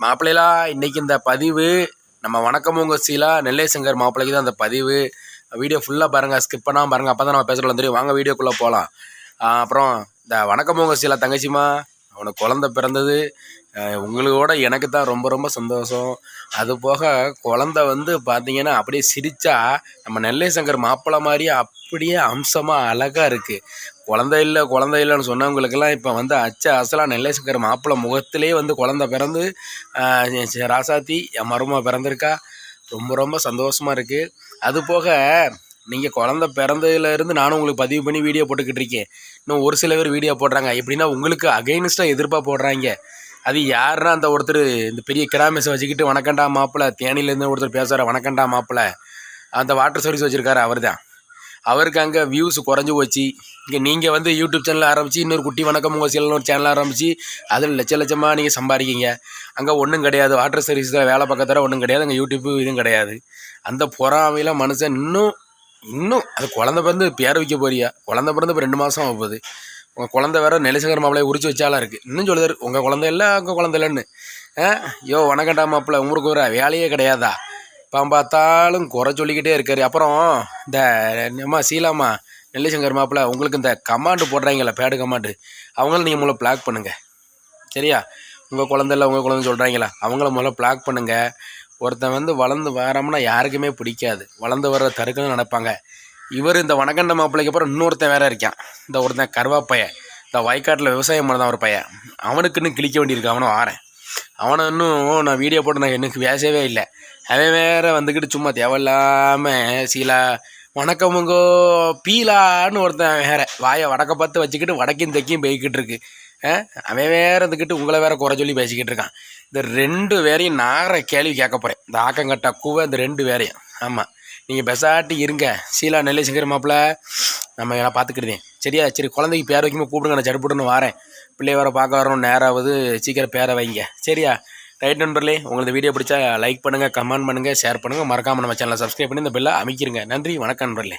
மாப்பிள்ளைலாம் இன்றைக்கி இந்த பதிவு நம்ம வணக்கம் உங்கள் சீலா நெல்லை சங்கர் மாப்பிள்ளைக்கு தான் அந்த பதிவு. வீடியோ ஃபுல்லாக பாருங்கள் ஸ்கிப் பண்ணாமல் பாருங்கள் அப்போ தான் நம்ம பேசுகிறோம் தெரியும். வாங்க வீடியோக்குள்ளே போகலாம் அப்புறம் இந்த வணக்கம் உங்கள் சீலா தங்கச்சிமா அவனுக்கு குழந்த பிறந்தது. உங்களோட எனக்கு தான் ரொம்ப ரொம்ப சந்தோஷம். அது போக குழந்த வந்து பார்த்தீங்கன்னா அப்படியே சிரித்தா நம்ம நெல்லை சங்கர் மாப்பிள்ளை மாதிரியே அப்படியே அம்சமாக அழகாக இருக்குது குழந்தை இல்லை குழந்தை இல்லைன்னு சொன்னவங்களுக்கெல்லாம் இப்போ வந்து அச்ச அசலாக நெல்லேசங்கர் மாப்பிள்ளை முகத்திலே வந்து குழந்த பிறந்து ராசாத்தி என் மருமா பிறந்திருக்கா. ரொம்ப ரொம்ப சந்தோஷமாக இருக்குது அது போக நீங்கள் குழந்த பிறந்ததுலேருந்து நானும் உங்களுக்கு பதிவு பண்ணி வீடியோ போட்டுக்கிட்டு இருக்கேன். இன்னும் ஒரு சில பேர் வீடியோ போடுறாங்க. எப்படின்னா உங்களுக்கு அகைன்ஸ்டாக எதிர்ப்பாக போடுறாங்க. அது யாருன்னா அந்த ஒருத்தர் இந்த பெரிய கிராமஸை வச்சுக்கிட்டு வணக்கண்டா மாப்பிள்ளை தேனியிலேருந்து ஒருத்தர் பேசுகிற வணக்கண்டா மாப்பிள்ளை. அந்த வாட்டர் சர்வீஸ் வச்சுருக்காரு அவர் தான் அவருக்கு அங்கே வியூஸ் குறைஞ்சி போச்சு. இங்கே நீங்கள் வந்து யூடியூப் சேனல் ஆரம்பித்து இன்னொரு குட்டி வணக்கம் உங்கள் சேனல் ஒரு சேனல் ஆரம்பித்து அதில் லட்ச லட்சமாக நீங்கள் சம்பாதிக்கீங்க. அங்கே ஒன்றும் கிடையாது. வாட்டர் சர்வீஸில் வேலை பக்கத்தில் ஒன்றும் கிடையாது. அங்கே யூடியூப்பு இதுவும் கிடையாது. அந்த பொறாமையில் மனுஷன் இன்னும் இன்னும் அது குழந்த பிறந்து பேர வைக்க போறியா? குழந்த பிறந்து இப்போ ரெண்டு மாதம் ஆக போகுது. உங்கள் குழந்த வேற நெலிசகர் மாப்பிளைய உரிச்சு வச்சாலாம் இருக்குது இன்னும் சொல்லுதார் உங்கள் குழந்தை இல்லை உங்கள் குழந்தை இல்லைன்னு. ஆ? யோ வணக்கண்டா மாப்பிள்ள. உங்களுக்கு ஒரு வேலையே கிடையாதா? இப்போ பார்த்தாலும் குறை சொல்லிக்கிட்டே இருக்காரு. அப்புறம் இந்த அம்மா சீலாமா நெல்லிசங்கர் மாப்பிள்ள உங்களுக்கு இந்த கமாண்டு போடுறாங்களே பேடு கமாண்டு அவங்கள நீங்கள் முதல்ல பிளாக் பண்ணுங்கள் சரியா? உங்கள் குழந்தைல உங்கள் குழந்தை சொல்கிறாங்களா அவங்கள முதல்ல பிளாக் பண்ணுங்கள் ஒருத்தன் வந்து வளர்ந்து வரோம்னா யாருக்குமே பிடிக்காது. வளர்ந்து வர்ற தருக்குன்னு நினைப்பாங்க. இவர் இந்த வனகண்ட மாப்பிள்ளைக்கு அப்புறம் இன்னொருத்தன் வேற இருக்கான். இந்த ஒருத்தன் கருவாப்பையன். இந்த வயக்காட்டில் விவசாயம் பண்ணதான் ஒரு பையன். அவனுக்குன்னு கிழிக்க வேண்டியிருக்கு அவனும் வாரேன் அவனை இன்னும் நான் வீடியோ போட்டு நான் எனக்கு பேசவே இல்லை. அவன் வேற வந்துக்கிட்டு சும்மா தேவையில்லாமல் சீலா வணக்கமுங்கோ பீலான்னு ஒருத்தன் வேற. வாயை வடக்க பார்த்து வச்சுக்கிட்டு வடக்கின் தெக்கையும் போய்கிட்டு இருக்கு. அவன் வேற இருந்துக்கிட்டு உங்களை வேற குறை சொல்லி பேசிக்கிட்டு இருக்கான். இந்த ரெண்டு வேறையும் நாகிற கேள்வி கேட்க போகிறேன் இந்த ஆக்கங்கட்டா கூவ இந்த ரெண்டு வேறையும் ஆமாம் நீங்கள் பெசாட்டி இருங்க. சீலா நெல்லை சங்கர் மாப்பிள்ள நம்ம எல்லாம் பார்த்துக்கிறதே சரியா? சரி குழந்தைக்கு பேர் வைக்கும்போது கூப்பிடுங்க. நான் சடுப்புட்டுன்னு வரேன். பிள்ளைய வர பார்க்க வரணும். நேராவது சீக்கிரம் பேரை வைங்க. சரியா? ரைட் நண்பர்களே உங்களுக்கு வீடியோ பிடிச்சா லைக் பண்ணுங்கள் கமெண்ட் பண்ணுங்கள் ஷேர் பண்ணுங்கள் மறக்காமல் நம்ம சேனலை சப்ஸ்கிரைப் பண்ணி இந்த பெல்லை அமைக்கிறங்க நன்றி வணக்கம் நண்பர்களே.